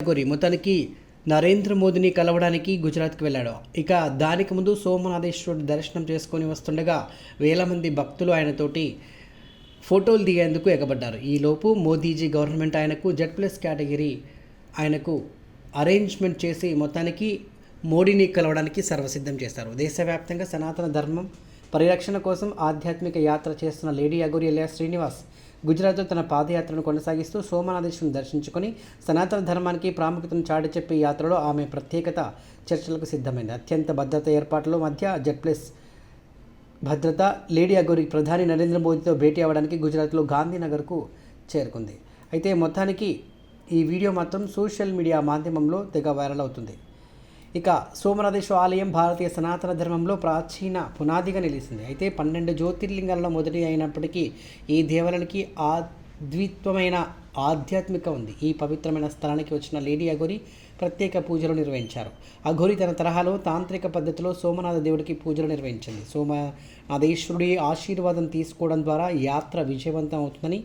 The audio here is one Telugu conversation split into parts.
గురి. మొత్తానికి నరేంద్ర మోదీని కలవడానికి గుజరాత్కి వెళ్ళాడు. ఇక దానికి ముందు సోమనాథేశ్వరుడు దర్శనం చేసుకొని వస్తుండగా వేల మంది భక్తులు ఆయనతోటి ఫోటోలు దిగేందుకు ఎగబడ్డారు. ఈలోపు మోదీజీ గవర్నమెంట్ ఆయనకు జెడ్ ప్లస్ కేటగిరీ ఆయనకు అరేంజ్మెంట్ చేసి మొత్తానికి మోడీని కలవడానికి సర్వసిద్ధం చేస్తారు దేశవ్యాప్తంగా సనాతన ధర్మం పరిరక్షణ కోసం ఆధ్యాత్మిక యాత్ర చేస్తున్న లేడీ అగురి ఎలియా శ్రీనివాస్ గుజరాత్లో తన పాదయాత్రను కొనసాగిస్తూ సోమనాథేశ్వరం దర్శించుకొని సనాతన ధర్మానికి ప్రాముఖ్యతను చాటి చెప్పే యాత్రలో ఆమె ప్రత్యేకత చర్చలకు సిద్ధమైంది. అత్యంత భద్రత ఏర్పాట్ల మధ్య జెడ్ ప్లస్ భద్రత లేడీ అగోరి ప్రధాని నరేంద్ర మోదీతో భేటీ అవ్వడానికి గుజరాత్లో గాంధీనగర్కు చేరుకుంది. అయితే మొత్తానికి ఈ వీడియో మాత్రం సోషల్ మీడియా మాధ్యమంలో తెగ వైరల్ అవుతుంది. ఇక సోమనాథేశ్వర ఆలయం భారతీయ సనాతన ధర్మంలో ప్రాచీన పునాదిగా నిలిచింది. అయితే పన్నెండు జ్యోతిర్లింగాల్లో మొదటి అయినప్పటికీ ఈ దేవాలయానికి ఆద్విత్వమైన ఆధ్యాత్మిక ఉంది. ఈ పవిత్రమైన స్థలానికి వచ్చిన లేడీ అఘోరి ప్రత్యేక పూజలు నిర్వహించారు. అఘోరి తన తరహాలో తాంత్రిక పద్ధతిలో సోమనాథ దేవుడికి పూజలు నిర్వహించింది. సోమనాథేశ్వరుడి ఆశీర్వాదం తీసుకోవడం ద్వారా యాత్ర విజయవంతం అవుతుందని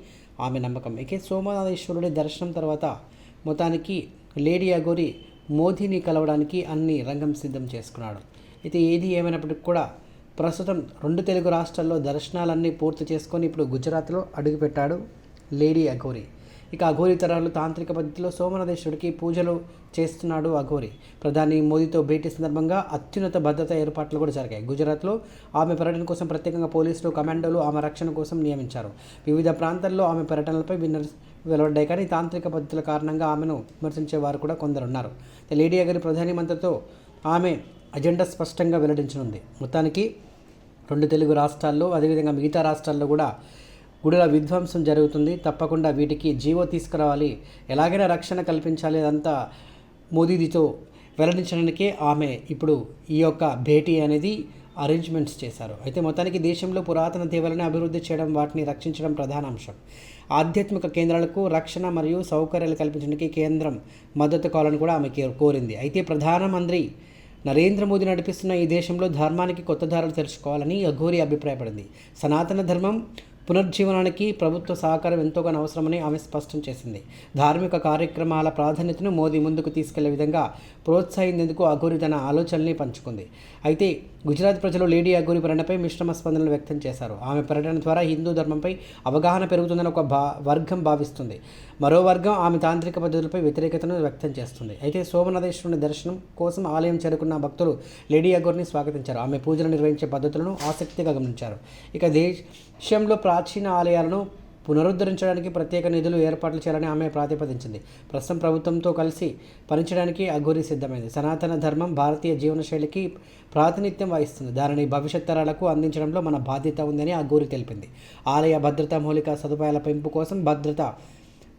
ఆమె నమ్మకం. ఇక సోమనాథేశ్వరుడి దర్శనం తర్వాత మొత్తానికి లేడీ అఘోరి మోదీని కలవడానికి అన్ని రంగం సిద్ధం చేసుకున్నాడు. అయితే ఏది ఏమైనప్పటికీ కూడా ప్రస్తుతం రెండు తెలుగు రాష్ట్రాల్లో దర్శనాలన్నీ పూర్తి చేసుకొని ఇప్పుడు గుజరాత్లో అడుగుపెట్టాడు లేడీ అఘోరి. ఇక అఘోరి తరాలు తాంత్రిక పద్ధతిలో సోమనదేశ్వరుడికి పూజలు చేస్తున్నాడు అఘోరి. ప్రధాని మోదీతో భేటీ సందర్భంగా అత్యున్నత భద్రతా ఏర్పాట్లు కూడా జరిగాయి. గుజరాత్లో ఆమె పర్యటన కోసం ప్రత్యేకంగా పోలీసులు కమాండోలు ఆమె రక్షణ కోసం నియమించారు. వివిధ ప్రాంతాల్లో ఆమె పర్యటనలపై విన్నర్ వెలువడ్డాయి. కానీ తాంత్రిక పద్ధతుల కారణంగా ఆమెను విమర్శించే వారు కూడా కొందరు ఉన్నారు లేడీ అగరి ప్రధాని మంత్రితో ఆమె అజెండా స్పష్టంగా వెల్లడించనుంది. మొత్తానికి రెండు తెలుగు రాష్ట్రాల్లో అదేవిధంగా మిగతా రాష్ట్రాల్లో కూడా గుడిలో విధ్వంసం జరుగుతుంది. తప్పకుండా వీటికి జీవో తీసుకురావాలి. ఎలాగైనా రక్షణ కల్పించాలి అదంతా మోదీదితో వెల్లడించడానికే ఆమె ఇప్పుడు ఈ యొక్క భేటీ అనేది అరేంజ్మెంట్స్ చేశారు. అయితే మొత్తానికి దేశంలో పురాతన దేవాలను అభివృద్ధి చేయడం వాటిని రక్షించడం ప్రధాన అంశం. ఆధ్యాత్మిక కేంద్రాలకు రక్షణ మరియు సౌకర్యాలు కల్పించడానికి కేంద్రం మద్దతు కావాలని కూడా ఆమె కోరింది. అయితే ప్రధానమంత్రి నరేంద్ర మోదీ నడిపిస్తున్న ఈ దేశంలో ధర్మానికి కొత్త ధారలు తెలుసుకోవాలని అఘోరి అభిప్రాయపడింది. సనాతన ధర్మం పునర్జీవనానికి ప్రభుత్వ సహకారం ఎంతోగానో అవసరమని ఆమె స్పష్టం చేసింది. ధార్మిక కార్యక్రమాల ప్రాధాన్యతను మోదీ ముందుకు తీసుకెళ్ళే విధంగా ప్రోత్సహించేందుకు అఘోరి తన ఆలోచనల్ని పంచుకుంది. అయితే గుజరాత్ ప్రజలు లేడీ అఘోరి పర్యటనపై మిశ్రమ స్పందనలు వ్యక్తం చేశారు. ఆమె పర్యటన ద్వారా హిందూ ధర్మంపై అవగాహన పెరుగుతుందని ఒక భా వర్గం భావిస్తుంది. మరో వర్గం ఆమె తాంత్రిక పద్ధతులపై వ్యతిరేకతను వ్యక్తం చేస్తుంది. అయితే సోమనాథేశ్వరుని దర్శనం కోసం ఆలయం చేరుకున్న భక్తులు లేడీ అఘోరిని స్వాగతించారు. ఆమె పూజలు నిర్వహించే పద్ధతులను ఆసక్తిగా గమనించారు. ఇక దేశంలో ప్రాచీన ఆలయాలను పునరుద్ధరించడానికి ప్రత్యేక నిధులు ఏర్పాట్లు చేయాలని ఆమె ప్రాతిపదించింది. ప్రస్తుతం ప్రభుత్వంతో కలిసి పనిచేయడానికి అఘోరి సిద్ధమైంది. సనాతన ధర్మం భారతీయ జీవనశైలికి ప్రాతినిధ్యం వహిస్తుంది. దానిని భవిష్యత్ తరాలకు అందించడంలో మన బాధ్యత ఉందని అఘోరి తెలిపింది. ఆలయ భద్రతా మౌలిక సదుపాయాల పెంపు కోసం భద్రత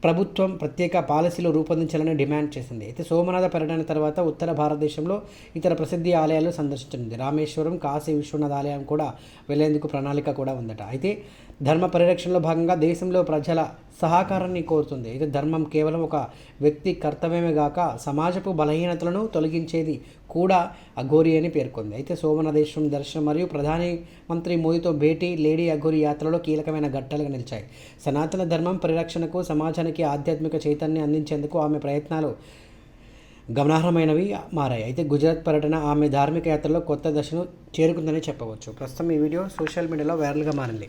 ప్రభుత్వం ప్రత్యేక పాలసీలు రూపొందించాలని డిమాండ్ చేసింది. అయితే సోమనాథ పర్యటన తర్వాత ఉత్తర భారతదేశంలో ఇతర ప్రసిద్ధి ఆలయాలు సందర్శించనుంది. రామేశ్వరం కాశీ విశ్వనాథ్ ఆలయం కూడా వెళ్ళేందుకు ప్రణాళిక కూడా ఉందట. అయితే ధర్మ పరిరక్షణలో భాగంగా దేశంలో ప్రజల సహకారాన్ని కోరుతుంది. అయితే ధర్మం కేవలం ఒక వ్యక్తి కర్తవ్యమే గాక సమాజపు బలహీనతలను తొలగించేది కూడా అఘోరి అని పేర్కొంది. అయితే సోమనాథేశ్వరం దర్శనం మరియు ప్రధాని మంత్రి మోదీతో భేటీ లేడీ అఘోరి యాత్రలో కీలకమైన ఘట్టాలుగా నిలిచాయి. సనాతన ధర్మం పరిరక్షణకు సమాజానికి ఆధ్యాత్మిక చైతన్యం అందించేందుకు ఆమె ప్రయత్నాలు గమనార్హమైనవి మారాయి. అయితే గుజరాత్ పర్యటన ఆమె ధార్మిక యాత్రలో కొత్త దశను చేరుకుందని చెప్పవచ్చు. ప్రస్తుతం ఈ వీడియో సోషల్ మీడియాలో వైరల్గా మారింది.